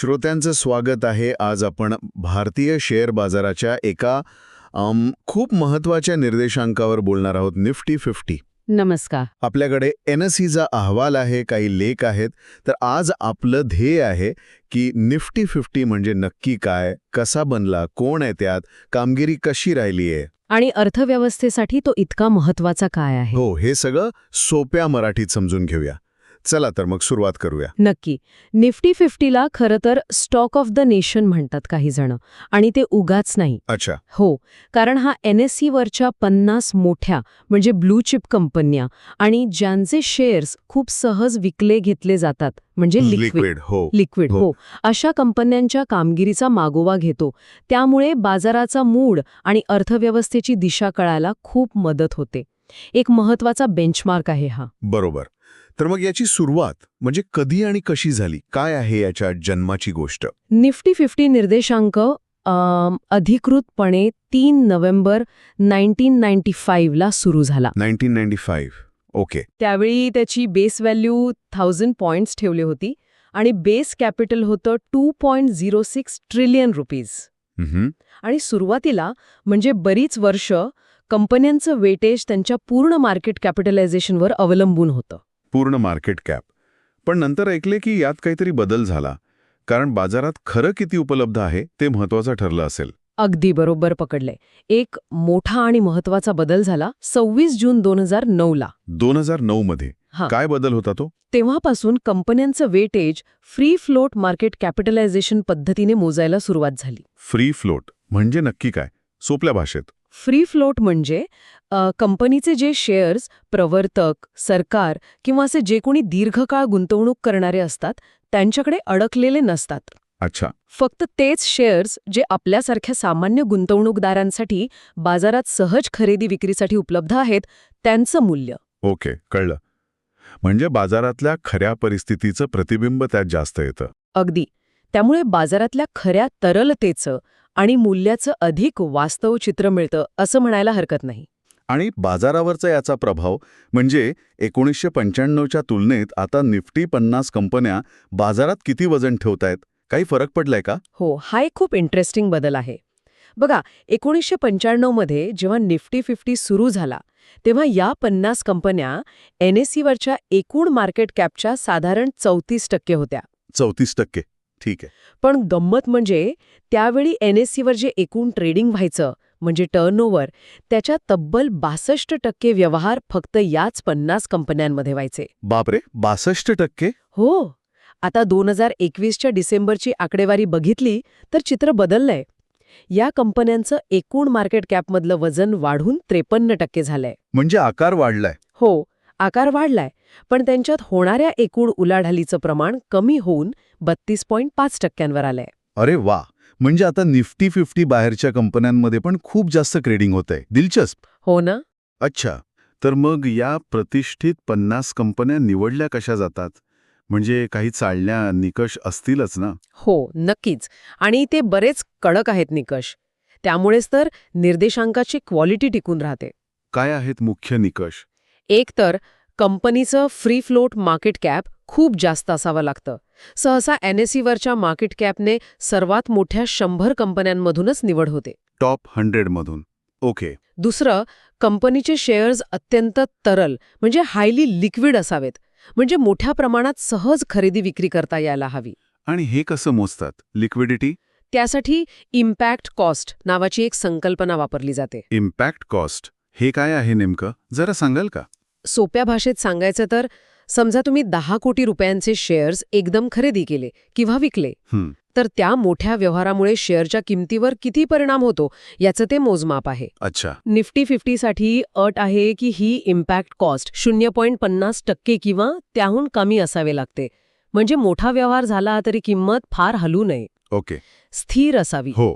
श्रोत्यांचं स्वागत आहे. आज आपण भारतीय शेअर बाजाराच्या एका खूप महत्त्वाच्या निर्देशांकावर बोलणार आहोत निफ्टी फिफ्टी. नमस्कार. आपल्याकडे एन एस सीचा अहवाल आहे काही लेख आहेत. तर आज आपलं ध्येय आहे की निफ्टी फिफ्टी म्हणजे नक्की काय कसा बनला कोण आहे त्यात कामगिरी कशी राहिली आहे? आणि अर्थव्यवस्थेसाठी तो इतका महत्त्वाचा काय आहे? हो हे सगळं सोप्या मराठीत समजून घेऊया. चला तर मग सुरुवात करूया. नक्की. निफ्टी फिफ्टीला खरं तर स्टॉक ऑफ द नेशन म्हणतात काही जण आणि ते उगाच नाही. अच्छा. हो कारण हा एन एस वरच्या पन्नास मोठ्या म्हणजे ब्लू चिप कंपन्या आणि ज्यांचे शेअर्स खूप सहज विकले घेतले जातात म्हणजे लिक्विड हो. लिक्विड हो. हो. अशा कंपन्यांच्या कामगिरीचा मागोवा घेतो. त्यामुळे बाजाराचा मूड आणि अर्थव्यवस्थेची दिशा कळायला खूप मदत होते. एक महत्त्वाचा बेंचमार्क आहे हा. बरोबर. तर मग याची सुरुवात म्हणजे कधी आणि कशी झाली? काय आहे याच्या जन्माची गोष्ट? निफ्टी फिफ्टी निर्देशांक अधिकृतपणे तीन नोव्हेंबर नाईन्टीन नाईन्टी फाईव्हला सुरू झाला. Nineteen ninety five. ओके. त्यावेळी त्याची बेस व्हॅल्यू थाउजंड पॉइंट्स ठेवली होती आणि बेस कॅपिटल होतं two point zero six trillion rupees. आणि सुरुवातीला म्हणजे बरीच वर्ष कंपन्यांचं वेटेज त्यांच्या पूर्ण मार्केट कॅपिटलायझेशनवर अवलंबून होतं. पूर्ण मार्केट कॅप. पण नंतर ऐकले की यात काहीतरी बदल झाला. कारण बाजारात खरं किती उपलब्ध आहे ते महत्वाचं ठरलं असेल. अगदी बरोबर पकडले एक मोठा आणि महत्त्वाचा बदल झाला सव्वीस जून दोन हजार नऊला दोन हजार नऊ मध्ये. हा. काय बदल होता तो? तेव्हापासून कंपन्यांचं weightage free float market capitalisation पद्धतीने मोजायला सुरुवात झाली. फ्री फ्लोट म्हणजे नक्की काय? सोप्या भाषेत. फ्री फ्लोट म्हणजे कंपनीचे जे शेअर्स प्रवर्तक सरकार किंवा असे जे कोणी दीर्घकाळ गुंतवणूक करणारे असतात त्यांच्याकडे अडकलेले नसतात. अच्छा. फक्त तेच शेअर्स जे आपल्यासारख्या सामान्य गुंतवणूकदारांसाठी बाजारात सहज खरेदी विक्रीसाठी उपलब्ध आहेत त्यांचं मूल्य. ओके कळलं. म्हणजे बाजारातल्या खऱ्या परिस्थितीचं प्रतिबिंब त्यात जास्त येतं. अगदी. त्यामुळे बाजारातल्या खऱ्या तरलतेचं आणि मूल्याचं अधिक वास्तव चित्र मिळतं असं म्हणायला हरकत नाही. आणि बाजारावरचा याचा प्रभाव म्हणजे एकोणीसशे पंच्याण्णवच्या तुलनेत आता निफ्टी पन्नास कंपन्या बाजारात किती वजन ठेवतायत? काही फरक पडलाय का? हो हा एक खूप इंटरेस्टिंग बदल आहे. बघा एकोणीसशे पंच्याण्णवमध्ये जेव्हा निफ्टी फिफ्टी सुरू झाला तेव्हा या पन्नास कंपन्या एन एस एकूण मार्केट कॅपच्या साधारण चौतीस टक्के होत्या. चौतीस टक्के. ठीक आहे. पण गंमत म्हणजे त्यावेळी एन एस सीवर जे एकूण ट्रेडिंग व्हायचं म्हणजे टर्नओव्हर त्याच्या तब्बल बासष्ट टक्के व्यवहार फक्त याच पन्नास कंपन्यांमध्ये व्हायचे. बापरे! बासष्ट टक्के? हो. आता दोन हजार एकवीसच्या डिसेंबरची आकडेवारी बघितली तर चित्र बदललंय. या कंपन्यांचं एकूण मार्केट कॅपमधलं वजन वाढून त्रेपन्न टक्के झालंय. म्हणजे आकार वाढलाय. हो आकार वाढलाय. पण त्यांच्यात होणाऱ्या एकूण उलाढालीचं प्रमाण कमी होऊन बत्तीस पॉईंट पाच टक्क्यांवर आलंय. अरे वा! म्हणजे आता निफ्टी फिफ्टी बाहेरच्या कंपन्यांमध्ये पण खूप जास्त ट्रेडिंग होत आहे दिलचस्प. हो ना? अच्छा. तर मग या प्रतिष्ठित पन्नास कंपन्या निवडल्या कशा जातात? म्हणजे काही चालण्या निकष असतीलच ना? हो नक्कीच. आणि ते बरेच कडक आहेत निकष. त्यामुळेच तर निर्देशांकाची क्वालिटी टिकून राहते. काय आहेत मुख्य निकष? एक तर कंपनीचं फ्री फ्लोट मार्केट कॅप खूप जास्त असावं लागतं. सहसा एन एस सीवरच्या मार्केट कॅपने सर्वात मोठ्या शंभर कंपन्यांमधूनच निवड होते. टॉप हंड्रेडमधून. ओके. दुसरं कंपनीचे शेअर्स अत्यंत तरल म्हणजे हायली लिक्विड असावेत म्हणजे मोठ्या प्रमाणात सहज खरेदी विक्री करता यायला हवी. आणि हे कसं मोजतात? लिक्विडिटी? त्यासाठी इम्पॅक्ट कॉस्ट नावाची एक संकल्पना वापरली जाते. Impact cost. हे काय आहे नेमकं? जरा सांगाल का? सोप्या भाषेत सांगायचं तर समजा तुम्ही दहा कोटी रुपयांचे शेअर्स एकदम खरेदी केले किंवा विकले तर त्या मोठ्या व्यवहारामुळे शेअरच्या किमतीवर किती परिणाम होतो याचं ते मोजमाप आहे. अच्छा. निफ्टी फिफ्टीसाठी अट आहे की ही इम्पॅक्ट कॉस्ट शून्य पॉईंट पन्नास टक्के किंवा त्याहून कमी असावे लागते. म्हणजे मोठा व्यवहार झाला तरी किंमत फार हलू नये. ओके. स्थिर असावी. हो.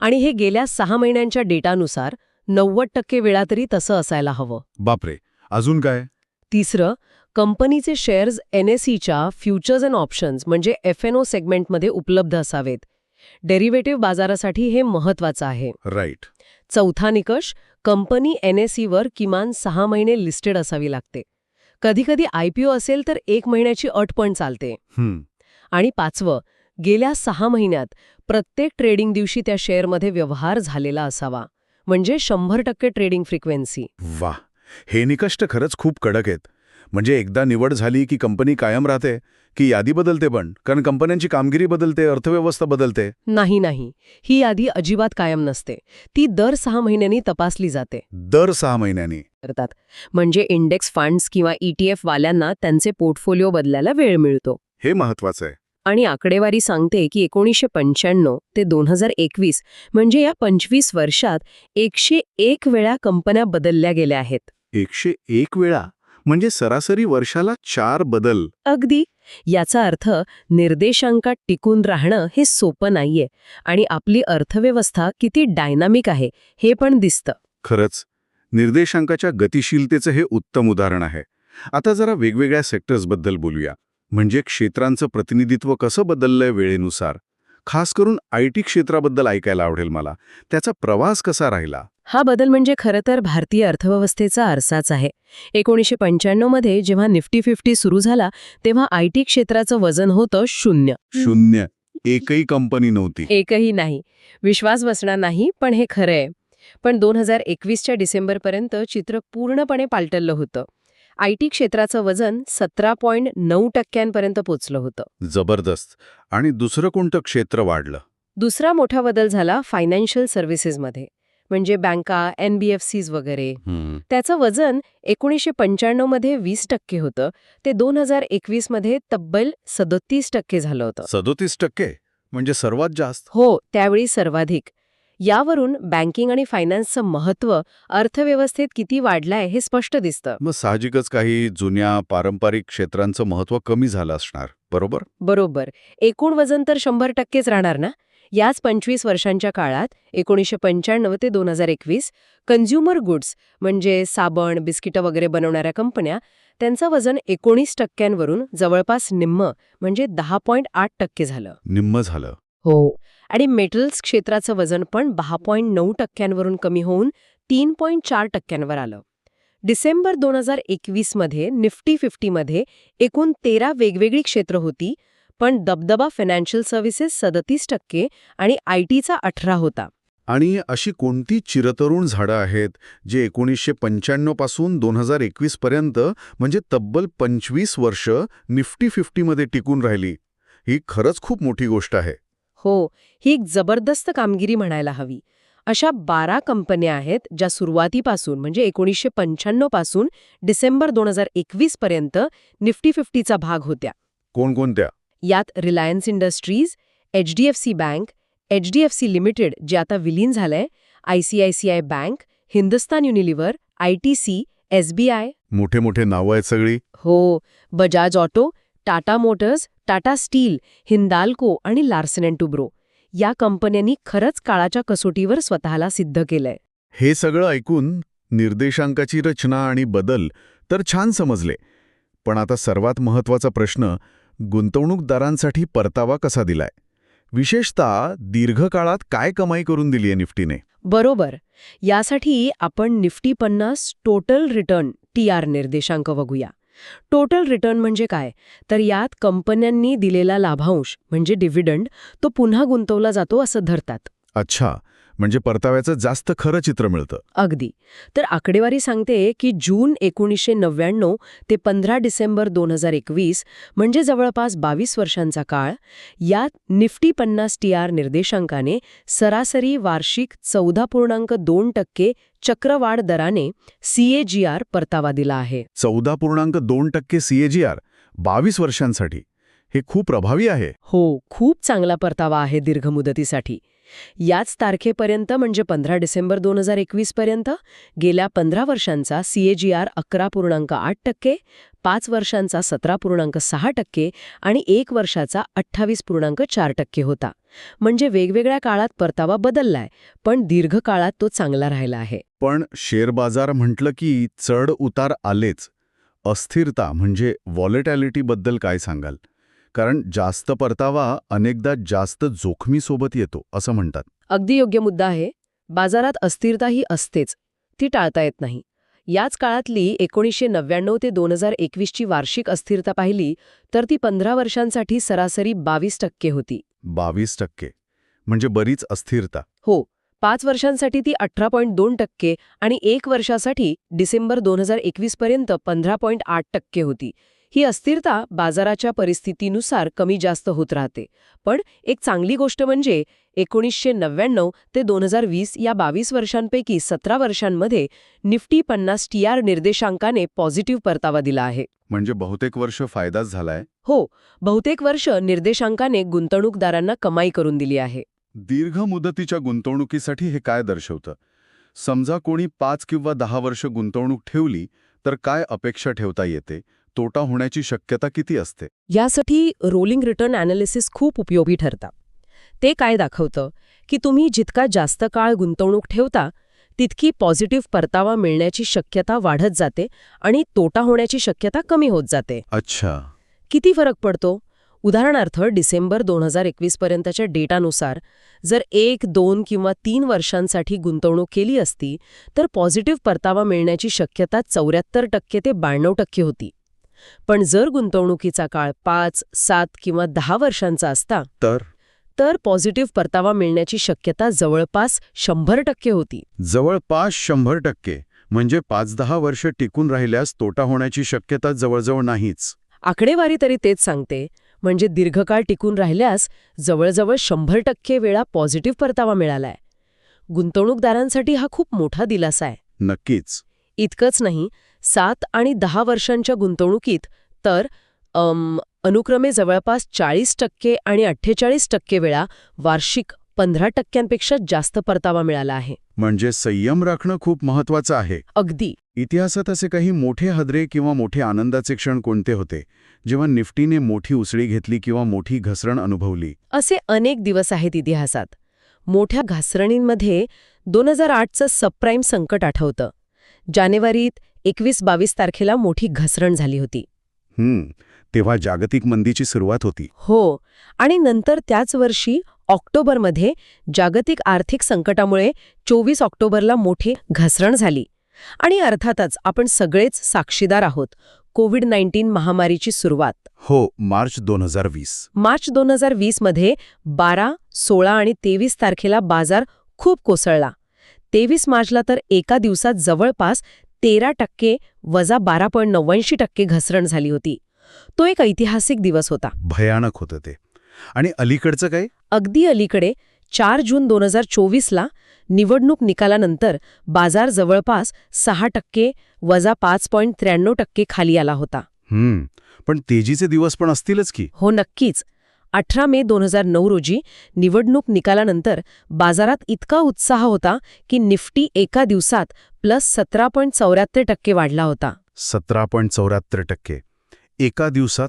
आणि हे गेल्या सहा महिन्यांच्या डेटानुसार नव्वद टक्के वेळा तरी तसं असायला हवं. बापरे. अजून काय? तिसरं कंपनीचे शेअर्स एन एस ईच्या फ्युचर्स अँड ऑप्शन्स म्हणजे एफ एन ओ सेगमेंटमध्ये उपलब्ध असावेत. डेरिव्हेटिव्ह बाजारासाठी हे महत्वाचं आहे. राईट. चौथा निकष कंपनी एन एस ईवर किमान सहा महिने लिस्टेड असावी लागते. कधीकधी आयपीओ असेल तर एक महिन्याची अट पण चालते. आणि पाचवं गेल्या सहा महिन्यात प्रत्येक ट्रेडिंग दिवशी त्या शेअरमध्ये व्यवहार झालेला असावा. म्हणजे शंभर टक्के ट्रेडिंग फ्रिक्वेन्सी. वा हे निकष तर खरंच खूप कडक आहेत. म्हणजे एकदा निवड झाली की कंपनी कायम राहते की यादी बदलते पण कारण कंपन्यांची कामगिरी बदलते अर्थव्यवस्था बदलते. नाही नाही. ही यादी अजिबात कायम नसते. ती दर सहा महिन्यांनी तपासली जाते. दर सहा महिन्यांनी. करतात. म्हणजे इंडेक्स फंड्स किंवा ईटीएफ वाल्यांना त्यांचे पोर्टफोलिओ बदलायला वेळ मिळतो. हे महत्वाचं आहे. आणि आकडेवारी सांगते की एकोणीसशे पंच्याण्णव ते दोन हजार एकवीस म्हणजे या पंचवीस वर्षात एकशे एक वेळा कंपन्या बदलल्या गेल्या आहेत. एकशे एक वेळा म्हणजे सरासरी वर्षाला चार बदल. अगदी. याचा अर्थ निर्देशांकात टिकून राहणं हे सोपं नाहीये आणि आपली अर्थव्यवस्था किती डायनामिक आहे हे पण दिसतं. खरंच निर्देशांकाच्या गतिशीलतेचं हे उत्तम उदाहरण आहे. आता जरा वेगवेगळ्या सेक्टर्सबद्दल बोलूया. म्हणजे क्षेत्रांचं प्रतिनिधित्व कसं बदललंय वेळेनुसार? खास करून आय टी क्षेत्राबद्दल ऐकायला आवडेल मला. त्याचा प्रवास कसा राहिला? हा बदल म्हणजे खरं तर भारतीय अर्थव्यवस्थेचा आरसाच आहे. एकोणीसशे पंच्याण्णवमध्ये जेव्हा निफ्टी फिफ्टी सुरू झाला तेव्हा आय टी क्षेत्राचं वजन होतं शून्य. शून्य. एकही कंपनी नव्हती. एकही नाही. विश्वास बसणार नाही पण हे खरं आहे. पण दोन हजार एकवीसच्या डिसेंबरपर्यंत चित्र पूर्णपणे पालटलं होतं. आय टी क्षेत्राचं वजन सतरा पॉईंट नऊ टक्क्यांपर्यंत पोचलं होतं. जबरदस्त. आणि दुसरं कोणतं क्षेत्र वाढलं? दुसरा मोठा बदल झाला फायनान्शियल सर्व्हिसेसमध्ये म्हणजे बँका एन बी एफ सीज वगैरे. त्याचं वजन एकोणीसशे पंच्याण्णवमध्ये वीस टक्के होतं. ते दोन हजार एकवीसमध्ये तब्बल सदोतीस टक्के झालं होतं. सदोतीस टक्के? म्हणजे सर्वात जास्त? हो त्यावेळी सर्वाधिक. यावरून बँकिंग आणि फायनान्सचं महत्त्व अर्थव्यवस्थेत किती वाढलंय हे स्पष्ट दिसतं. मग साहजिकच काही जुन्या पारंपरिक क्षेत्रांचं महत्त्व कमी झालं असणार बरोबर? बरोबर. एकूण वजन तर शंभर टक्केच राहणार ना? याच पंचवीस वर्षांच्या काळात एकोणीसशे पंच्याण्णव ते दोन हजार एकवीस कन्झ्युमर गुड्स म्हणजे साबण बिस्किटं वगैरे बनवणाऱ्या कंपन्या त्यांचं वजन एकोणीस टक्क्यांवरून जवळपास निम्म म्हणजे दहा पॉईंट आठ टक्के झालं. निम्म झालं. हो. आणि मेटल्स क्षेत्राचं वजन पण दहा पॉईंट नऊ टक्क्यांवरून कमी होऊन तीन पॉईंट चार टक्क्यांवर आलं. डिसेंबर दोन हजार एकवीसमध्ये निफ्टी फिफ्टीमध्ये एकूण तेरा वेगवेगळी क्षेत्र होती पण दबदबा फायनान्शियल सर्व्हिसेस सदतीस टक्के आणि आय टीचा अठरा होता. आणि अशी कोणती चिरतरुण झाडं आहेत जे एकोणीसशे पंच्याण्णवपासून दोन हजार एकवीस पर्यंत म्हणजे तब्बल पंचवीस वर्ष निफ्टी फिफ्टीमध्ये टिकून राहिली? ही खरंच खूप मोठी गोष्ट आहे. हो ही एक जबरदस्त कामगिरी म्हणायला हवी. अशा बारा कंपन्या आहेत ज्या सुरुवातीपासून म्हणजे एकोणीसशे पंच्याण्णवपासून डिसेंबर दोन हजार एकवीस पर्यंत निफ्टी फिफ्टीचा भाग होत्या. कोणकोणत्या? यात Reliance Industries H D F C bank H D F C limited जे आता विलीन झालंय I C I C I bank Hindustan Unilever I T C S B I मोठे मोठे नावं आहेत सगळी. हो Bajaj auto Tata motors Tata steel Hindalco आणि लार्सन अँड टुब्रो या कंपन्यांनी खरंच काळाच्या कसोटीवर स्वतःला सिद्ध केलंय. हे सगळं ऐकून निर्देशांकाची रचना आणि बदल तर छान समजले. पण आता सर्वात महत्त्वाचा प्रश्न गुंतवणूकदारांसाठी परतावा कसा दिलाय? विशेषतः दीर्घकाळात काय कमाई करून दिलीय निफ्टीने? बरोबर. यासाठी आपण निफ्टी पन्नास टोटल रिटर्न टी आर निर्देशांक बघूया. टोटल रिटर्न म्हणजे काय? तर यात कंपन्यांनी दिलेला लाभांश म्हणजे डिव्हिडंड तो पुन्हा गुंतवला जातो असं धरतात. अच्छा. म्हणजे परताव्याचं जास्त खरं चित्र मिळतं. अगदी. तर आकडेवारी सांगते की जून एकोणीसशे नव्याण्णव ते पंधरा डिसेंबर दोन हजार एकवीस म्हणजे जवळपास बावीस वर्षांचा काळ यात निफ्टी पन्नास टी आर निर्देशांकाने सरासरी वार्षिक चौदा पूर्णांक दोन टक्के चक्रवाढ दराने सीएजीआर परतावा दिला आहे. चौदा पूर्णांक दोन टक्के सीएजीआर बावीस वर्षांसाठी. हे खूप प्रभावी आहे. हो खूप चांगला परतावा आहे दीर्घ मुदतीसाठी याच तारखेपर्यंत म्हणजे पंधरा डिसेंबर दोन हजार एकवीस पर्यंत गेल्या पंधरा वर्षांचा सीएजीआर अकरा पूर्णांक आठ टक्के पाच वर्षांचा सतरा पूर्णांक सहा टक्के आणि एक वर्षाचा अठ्ठावीस पूर्णांक चार टक्के होता. म्हणजे वेगवेगळ्या काळात परतावा बदललाय पण दीर्घकाळात तो चांगला राहिला आहे. पण शेअर बाजार म्हटलं की चढ उतार आलेच. अस्थिरता म्हणजे व्हॉलेटॅलिटीबद्दल काय सांगाल? कारण जास्त परतावा अनेकदा जास्त जोखमीसोबत येतो असं म्हणतात. अगदी योग्य मुद्दा आहे. बाजारात अस्थिरता ही असतेच ती टाळता येत नाही. याच काळातली एकोणीसशे नव्याण्णव ते दोन हजार एकवीसची वार्षिक अस्थिरता पाहिली तर ती पंधरा वर्षांसाठी सरासरी बावीस टक्के होती. बावीस टक्के म्हणजे बरीच अस्थिरता. हो पाच वर्षांसाठी ती अठरा पॉईंट दोन टक्के आणि एक वर्षासाठी डिसेंबर दोन हजार एकवीस पर्यंत पंधरा पॉईंट आठ टक्के होती. ही अस्थिरता बाजाराच्या परिस्थितीनुसार कमी जास्त होत राहते. पण एक चांगली गोष्ट म्हणजे एकोणीसशे नव्याण्णव ते दोन हजार वीस या बावीस वर्षांपैकी सतरा वर्षांमध्ये निफ्टी पन्नास टी आर निर्देशांकाने पॉझिटिव्ह परतावा दिला आहे. म्हणजे बहुतेक वर्ष फायदाच झालाय? हो बहुतेक वर्ष निर्देशांकाने गुंतवणूकदारांना कमाई करून दिली आहे. दीर्घ मुदतीच्या गुंतवणुकीसाठी हे काय दर्शवतं? समजा कोणी पाच किंवा दहा वर्ष गुंतवणूक ठेवली तर काय अपेक्षा ठेवता येते? तोटा होण्याची शक्यता किती असते? यासाठी रोलिंग रिटर्न ॲनालिसिस खूप उपयोगी ठरतं. ते काय दाखवतं? की तुम्ही जितका जास्त काळ गुंतवणूक ठेवता तितकी पॉझिटिव्ह परतावा मिळण्याची शक्यता वाढत जाते आणि तोटा होण्याची शक्यता कमी होत जाते. अच्छा. किती फरक पडतो? उदाहरणार्थ डिसेंबर दोन हजार एकवीस पर्यंतच्या डेटानुसार जर एक दोन किंवा तीन वर्षांसाठी गुंतवणूक केली असती तर पॉझिटिव्ह परतावा मिळण्याची शक्यता चौऱ्याहत्तर टक्के ते ब्याण्णव टक्के होती. पण जर गुंतवणुकीचा काळ पाच सात किंवा दहा वर्षांचा असता तर? तर पॉझिटिव्ह परतावा मिळण्याची शक्यता जवळपास शंभर टक्के होती. जवळपास शंभर टक्के. म्हणजे पाच दहा वर्ष टिकून राहिल्यास तोटा होण्याची शक्यता जवळजवळ नाहीच. आकडेवारी तरी तेच सांगते. म्हणजे दीर्घकाळ टिकून राहिल्यास जवळजवळ शंभर टक्के वेळा पॉझिटिव्ह परतावा मिळालाय. गुंतवणूकदारांसाठी हा खूप मोठा दिलासा आहे. नक्कीच. इतकंच नाही सात आणि दहा वर्षांच्या गुंतवणुकीत तर अम, अनुक्रमे जवळपास चाळीस टक्के आणि अठ्ठेचाळीस टक्के वेळा वार्षिक पंधरा टक्क्यांपेक्षा जास्त परतावा मिळाला आहे. म्हणजे संयम राखणं खूप महत्वाचं आहे. अगदी. इतिहासात असे काही मोठे हदरे किंवा मोठे आनंदाचे क्षण कोणते होते? जेव्हा निफ्टीने मोठी उसळी घेतली किंवा मोठी घसरण अनुभवली. असे अनेक दिवस आहेत इतिहासात. मोठ्या घासरणींमध्ये दोन हजार आठचं सबप्राईम संकट आठवतं. जानेवारीत एकवीस बावीस तारखेला मोठी घसरण झाली होती. हम्म तेव्हा जागतिक मंदीची सुरुवात होती. हो आणि नंतर त्याच वर्षी ऑक्टोबरमध्ये जागतिक आर्थिक संकटामुळे चोवीस ऑक्टोबरला मोठी घसरण झाली. आणि अर्थातच आपण सगळेच साक्षीदार आहोत कोविड नाईन्टीन महामारीची सुरुवात. हो मार्च दोन हजार वीस. मार्च दोन हजार वीसमध्ये बारा सोळा आणि तेवीस तारखेला बाजार खूप कोसळला. तेवीस मार्चला तर एका दिवसात जवळपास तेरा टक्के वजा बारा पॉईंट नव्याऐंशी टक्के घसरण झाली होती. तो एक ऐतिहासिक दिवस होता. भयानक होतं ते. आणि अलीकडचं काय? अगदी अलीकडे चार जून दोन हजार चोवीसला निवडणूक निकालानंतर बाजार जवळपास सहा टक्के वजा पाच पॉईंट त्र्याण्णव टक्के खाली आला होता. हम्म. पण तेजीचे दिवस पण असतीलच की. हो नक्कीच. अठरा मे दोन हजार नऊ रोजी निवडणूक निकालानंतर बाजारात इतका उत्साह होता की निफ्टी एका दिवसात प्लस सतरा पॉईंट चौऱ्याहत्तर टक्के वाढला होता. सतरा पॉईंट चौऱ्याहत्तर टक्के. एका दिवसात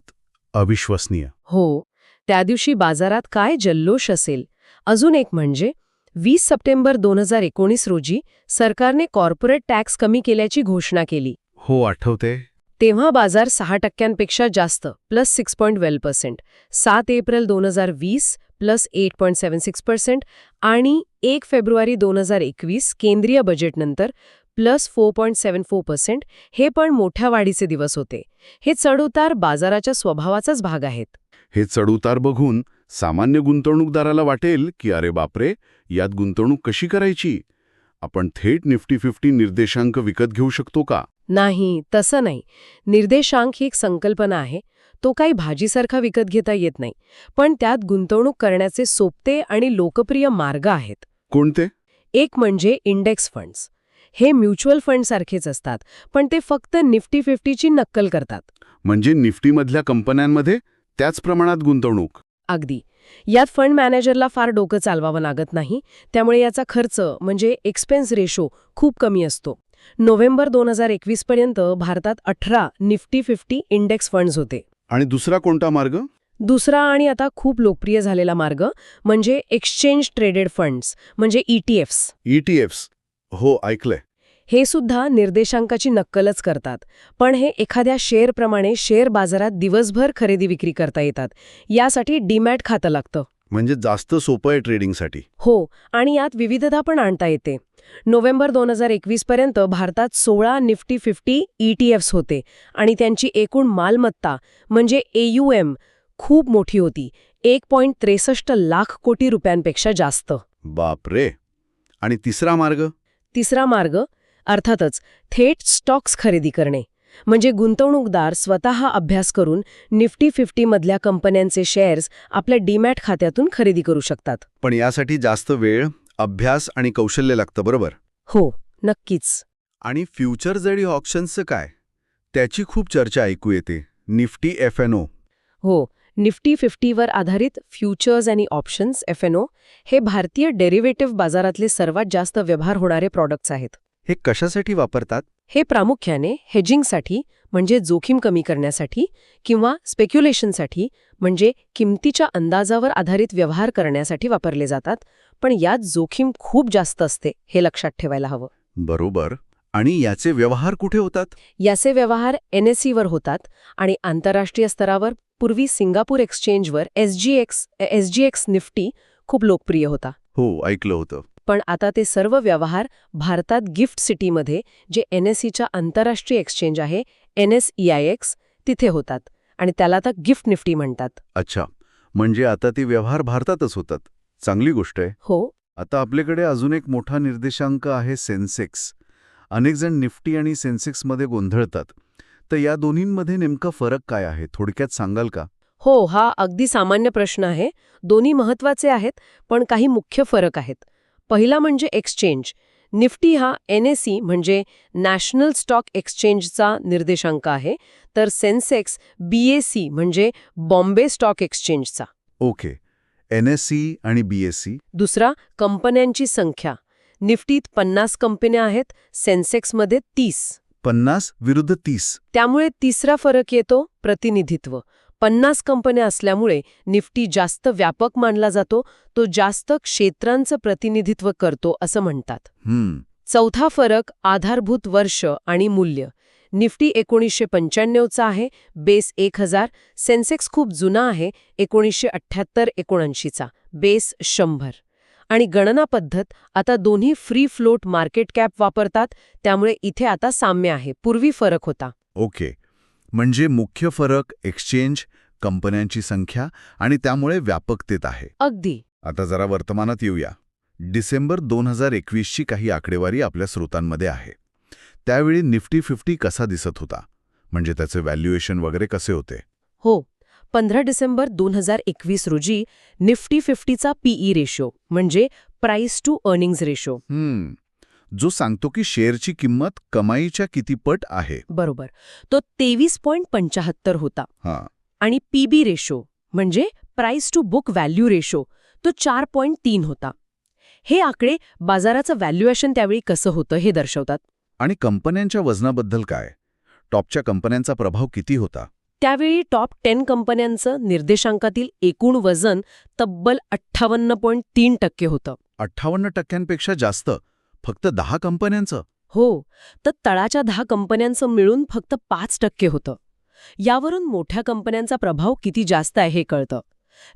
अविश्वसनीय. हो त्या दिवशी बाजारात काय जल्लोष असेल? अजून एक म्हणजे वीस सप्टेंबर दोन हजार एकोणीस रोजी सरकारने कॉर्पोरेट टॅक्स कमी केल्याची घोषणा केली. हो आठवते. तेव्हा बाजार सहा टक्क्यांपेक्षा जास्त plus six point well percent सात एप्रिल दोन हजार वीस plus eight point seven six percent आणि एक फेब्रुवारी दोन हजार एकवीस केंद्रीय बजेटनंतर plus four point seven four percent हे पण मोठ्या वाढीचे दिवस होते. हे चढउतार बाजाराच्या स्वभावाचाच भाग आहेत. हे चढउतार बघून सामान्य गुंतवणूकदाराला वाटेल की अरे बापरे यात गुंतवणूक कशी करायची? आपण थेट निफ्टी फिफ्टी निर्देशांक विकत घेऊ शकतो का? नाही तसं नाही. निर्देशांक ही एक संकल्पना आहे. तो काही भाजीसारखा विकत घेता येत नाही. पण त्यात गुंतवणूक करण्याचे सोपते आणि लोकप्रिय मार्ग आहेत. कोणते? एक म्हणजे इंडेक्स फंड्स. हे म्युच्युअल फंडसारखेच असतात पण ते फक्त निफ्टी फिफ्टीची नक्कल करतात. म्हणजे निफ्टीमधल्या कंपन्यांमध्ये त्याच प्रमाणात गुंतवणूक. अगदी. यात फंड मॅनेजरला फार डोकं चालवावं लागत नाही त्यामुळे याचा खर्च म्हणजे एक्सपेन्स रेशो खूप कमी असतो. नोव्हेंबर दोन हजार एकवीस पर्यंत भारतात अठरा निफ्टी फिफ्टी इंडेक्स फंड्स होते. आणि दुसरा कोणता मार्ग? दुसरा आणि आता खूप लोकप्रिय झालेला मार्ग म्हणजे एक्सचेंज ट्रेडेड फंड्स म्हणजे E ईटीएफ्स ईटीएफ्स हो ऐकलंय. हे सुद्धा निर्देशांकाची नक्कलच करतात. पण हे एखाद्या शेअरप्रमाणे शेअर बाजारात दिवसभर खरेदी विक्री करता येतात. यासाठी डीमॅट खातं लागतं. म्हणजे जास्त सोपं आहे ट्रेडिंगसाठी हो आणि यात विविधता पण आणता येते. नोव्हेंबर दोन हजार एकवीस पर्यंत भारतात सोळा निफ्टी फिफ्टी ईटीएफ्स होते आणि त्यांची एकूण मालमत्ता म्हणजे एयुएम खूप मोठी होती. एक पॉइंट त्रेसष्ट लाख कोटी रुपयांपेक्षा जास्त. बापरे! आणि तिसरा मार्ग? तिसरा मार्ग अर्थातच थेट स्टॉक्स खरेदी करणे. म्हणजे गुंतवणूकदार स्वतः अभ्यास करून निफ्टी फिफ्टी मधल्या कंपन्यांचे शेअर्स आपल्या डीमॅट खात्यातून खरेदी करू शकतात. पण यासाठी जास्त वेळ अभ्यास आणि कौशल्य लागतं बरोबर? हो नक्कीच. आणि फ्युचर जडी ऑप्शन्सचं काय त्याची खूप चर्चा ऐकू येते. Nifty F N O. हो निफ्टी फिफ्टीवर आधारित फ्युचर्स आणि ऑप्शन्स एफ एन ओ हे भारतीय डेरिव्हेटिव्ह बाजारातले सर्वात जास्त व्यवहार होणारे प्रॉडक्ट्स आहेत. हे कशासाठी वापरतात? हे प्रामुख्याने हेजिंगसाठी म्हणजे जोखीम कमी करण्यासाठी किंवा स्पेक्युलेशनसाठी म्हणजे किमतीच्या अंदाजावर आधारित व्यवहार करण्यासाठी वापरले जातात पण यात जोखीम खूप जास्त असते हे लक्षात ठेवायला हवं. बरोबर. आणि याचे व्यवहार कुठे होतात? याचे व्यवहार एनएसईवर होतात आणि आंतरराष्ट्रीय स्तरावर पूर्वी सिंगापूर एक्सचेंजवर एसजीएक्स एसजीएक्स निफ्टी खूप लोकप्रिय होता. हो ऐकलं होतं. पण आता ते सर्व व्यवहार भारतात गिफ्ट सिटीमध्ये जे एनएसईच्या आंतरराष्ट्रीय एक्सचेंज आहे एन एस तिथे होतात. आणि त्याला आता गिफ्ट निफ्टी म्हणतात. अच्छा. म्हणजे आता ते व्यवहार भारतातच होतात. चांगली गोष्ट आहे. हो. आता आपल्याकडे अजून एक मोठा निर्देशांक आहे सेन्सेक्स. अनेक जण निफ्टी आणि सेन्सेक्समध्ये गोंधळतात. तर या दोन्हींमध्ये नेमका फरक काय आहे? थोडक्यात सांगाल का? हो हा अगदी सामान्य प्रश्न आहे. दोन्ही महत्त्वाचे आहेत पण काही मुख्य फरक आहेत. पहिला म्हणजे एक्सचेंज. निफ्टी हा एन एस सी म्हणजे नॅशनल स्टॉक एक्सचेंजचा निर्देशांक आहे तर सेन्सेक्स बी ए सी म्हणजे बॉम्बे स्टॉक एक्सचेंजचा. ओके. एन आणि बी एस सी दुसरा कंपन्यांची संख्या. निफ्टीत पन्नास कंपन्या आहेत सेन्सेक्समध्ये तीस. पन्नास विरुद्ध तीस. त्यामुळे तिसरा फरक येतो प्रतिनिधित्व. पन्नास कंपन्या असल्यामुळे निफ्टी जास्त व्यापक मानला जातो तो जास्त क्षेत्रांचं प्रतिनिधित्व करतो असं म्हणतात. चौथा फरक आधारभूत वर्ष आणि मूल्य. निफ्टी एकोणीसशे पंच्याण्णवचा आहे बेस एक हजार सेन्सेक्स खूप जुना आहे एकोणीसशे अठ्ठ्याहत्तर एकोणऐंशीचा बेस शंभर. आणि गणना पद्धत आता दोन्ही फ्री फ्लोट मार्केट कॅप वापरतात त्यामुळे इथे आता साम्य आहे पूर्वी फरक होता. ओके. म्हणजे मुख्य फरक एक्सचेंज कंपन्यांची संख्या आणि त्यामुळे व्यापकतेत आहे. अगदी. आता जरा वर्तमानात येऊया. डिसेंबर दोन हजार एकवीसची काही आकडेवारी आपल्या स्रोतांमध्ये आहे. त्यावेळी निफ्टी फिफ्टी कसा दिसत होता? म्हणजे त्याचे व्हॅल्युएशन वगैरे कसे होते? हो पंधरा डिसेंबर दोन हजार एकवीस रोजी निफ्टी फिफ्टीचा पीई रेशो म्हणजे price to earnings ratio hmm. जो सांगतो की शेअरची किंमत कमाईच्या किती पट आहे. बरोबर. तो तेवीस पॉईंट पंचाहत्तर होता. हां. आणि पीबी रेशो म्हणजे price to book value ratio तो चार पॉईंट तीन होता. हे आकडे बाजाराचं व्हॅल्युएशन त्यावेळी कसं होतं हे दर्शवतात. आणि कंपन्यांच्या वजनाबद्दल काय? टॉपच्या कंपन्यांचा प्रभाव किती होता? त्यावेळी टॉप टेन कंपन्यांचं निर्देशांकातील एकूण वजन तब्बल अठ्ठावन्न पॉईंट तीन टक्के होतं. अठ्ठावन्न टक्क्यांपेक्षा जास्त. फक्त दहा कंपन्यांचं? हो तर तळाच्या दहा कंपन्यांचं मिळून फक्त पाच टक्के होतं. यावरून मोठ्या कंपन्यांचा प्रभाव किती जास्त आहे हे कळतं.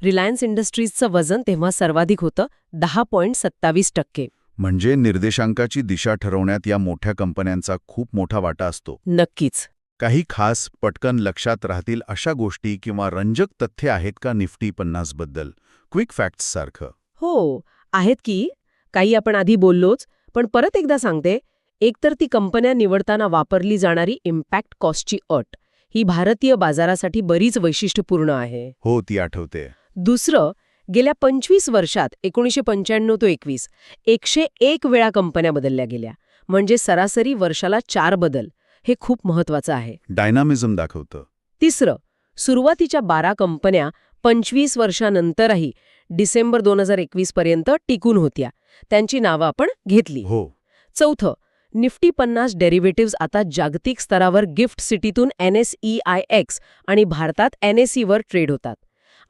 रिलायन्स इंडस्ट्रीजचं वजन तेव्हा सर्वाधिक होतं दहा पॉईंट सत्तावीस टक्के. म्हणजे निर्देशांकाची दिशा ठरवण्यात या मोठ्या कंपन्यांचा खूप मोठा वाटा असतो. नक्कीच. काही खास पटकन लक्षात राहतील अशा गोष्टी किंवा रंजक तथ्य आहेत का निफ्टी पन्नासबद्दल? क्विक फॅक्ट्स सारखं. हो आहेत की. काही आपण आधी बोललोच पण परत एकदा सांगते एकतर ती कंपन्या निवडताना वापरली जाणारी इम्पॅक्ट कॉस्टची अट ही भारतीय बाजारासाठी बरीच वैशिष्ट्यपूर्ण आहे. हो ती आठवते. दुसरं गेल्या पंचवीस वर्षात एकोणीसशे पंच्याण्णव तो एकवीस एकशे एक वेळा कंपन्या बदलल्या गेल्या. म्हणजे सरासरी वर्षाला चार बदल हे खूप महत्वाचं आहे. डायनामिझम दाखवतं. तिसरं सुरुवातीच्या बारा कंपन्या पंचवीस वर्षानंतरही डिसेंबर दोन हजार एकवीस पर्यंत टिकून होत्या. त्यांची नावं आपण घेतली. हो. चौथं निफ्टी पन्नास डेरिव्हेटिव्ह आता जागतिक स्तरावर गिफ्ट सिटीतून एक्स आणि भारतात एन एस ईवर ट्रेड होतात.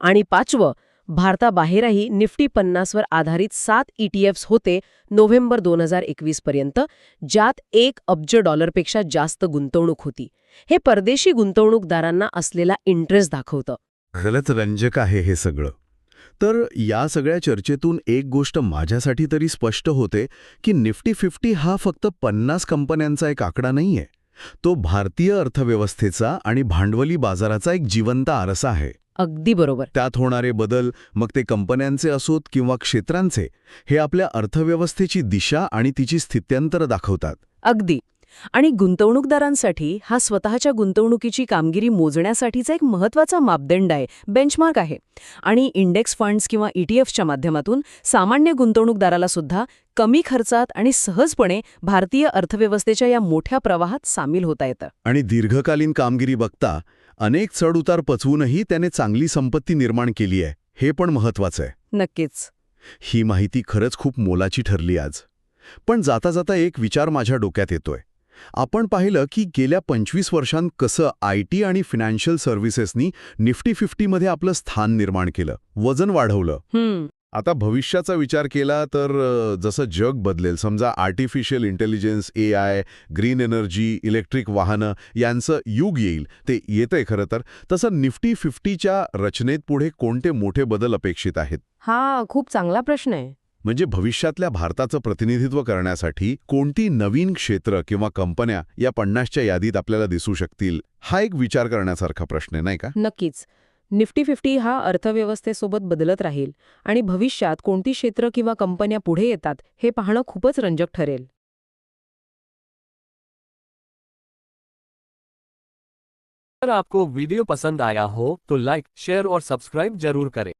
आणि पाचवं भारताबाहेरही निफ्टी पन्नासवर आधारित सात ईटीएफ्स होते नोव्हेंबर दोन हजार एकवीस पर्यंत ज्यात एक अब्ज डॉलरपेक्षा जास्त गुंतवणूक होती. हे परदेशी गुंतवणूकदारांना असलेला इंटरेस्ट दाखवतं. खरंच रंजक आहे हे सगळं. तर या सगळ्या चर्चेतून एक गोष्ट माझ्यासाठी तरी स्पष्ट होते की निफ्टी फिफ्टी हा फक्त पन्नास कंपन्यांचा एक आकडा नाहीये. तो भारतीय अर्थव्यवस्थेचा आणि भांडवली बाजाराचा एक जिवंत आरसा आहे. अगदी बरोबर. त्यात होणारे बदल मग ते कंपन्यांचे असोत किंवा क्षेत्रांचे हे आपल्या अर्थव्यवस्थेची दिशा आणि तिची स्थित्यंतर दाखवतात. अगदी. आणि गुंतवणूकदारांसाठी हा स्वतःच्या गुंतवणुकीची कामगिरी मोजण्यासाठीचा एक महत्त्वाचा मापदंड आहे बेंचमार्क आहे. आणि इंडेक्स फंड्स किंवा ईटीएफच्या माध्यमातून सामान्य गुंतवणूकदाराला सुद्धा कमी खर्चात आणि सहजपणे भारतीय अर्थव्यवस्थेच्या या मोठ्या प्रवाहात सामील होता येतं. आणि दीर्घकालीन कामगिरी बघता अनेक चढउतार पचवूनही त्याने चांगली संपत्ती निर्माण केली आहे हे पण महत्वाचं आहे. नक्कीच. ही माहिती खरंच खूप मोलाची ठरली आज. पण जाता जाता एक विचार माझ्या डोक्यात येतोय. आपण पाहिलं की गेल्या पंचवीस वर्षांत कसं आय टी आणि फिनान्शियल सर्व्हिसेसनी निफ्टी फिफ्टीमध्ये आपलं स्थान निर्माण केलं वजन वाढवलं. आता भविष्याचा विचार केला तर जसं जग बदलेल समजा artificial intelligence A I green energy electric वाहनं यांचं युग येईल ते येतंय खरं तर. तसं निफ्टी फिफ्टीच्या रचनेत पुढे कोणते मोठे बदल अपेक्षित आहेत? हा खूप चांगला प्रश्न आहे. म्हणजे भविष्यातल्या भारताचं प्रतिनिधित्व करण्यासाठी कोणती नवीन क्षेत्र किंवा कंपन्या या पन्नासच्या यादीत आपल्याला दिसू शकतील हा एक विचार करण्यासारखा प्रश्न आहे नाही का? नक्कीच. निफ्टी फिफ्टी हा अर्थव्यवस्थेसोबत बदलत राहील आणि भविष्यात कोणती क्षेत्र किंवा कंपन्या पुढे येतात हे पाहणं खूपच रंजक ठरेल. अगर आपको वीडियो पसंद आया हो तो लाइक शेयर और सब्सक्राइब जरूर करें.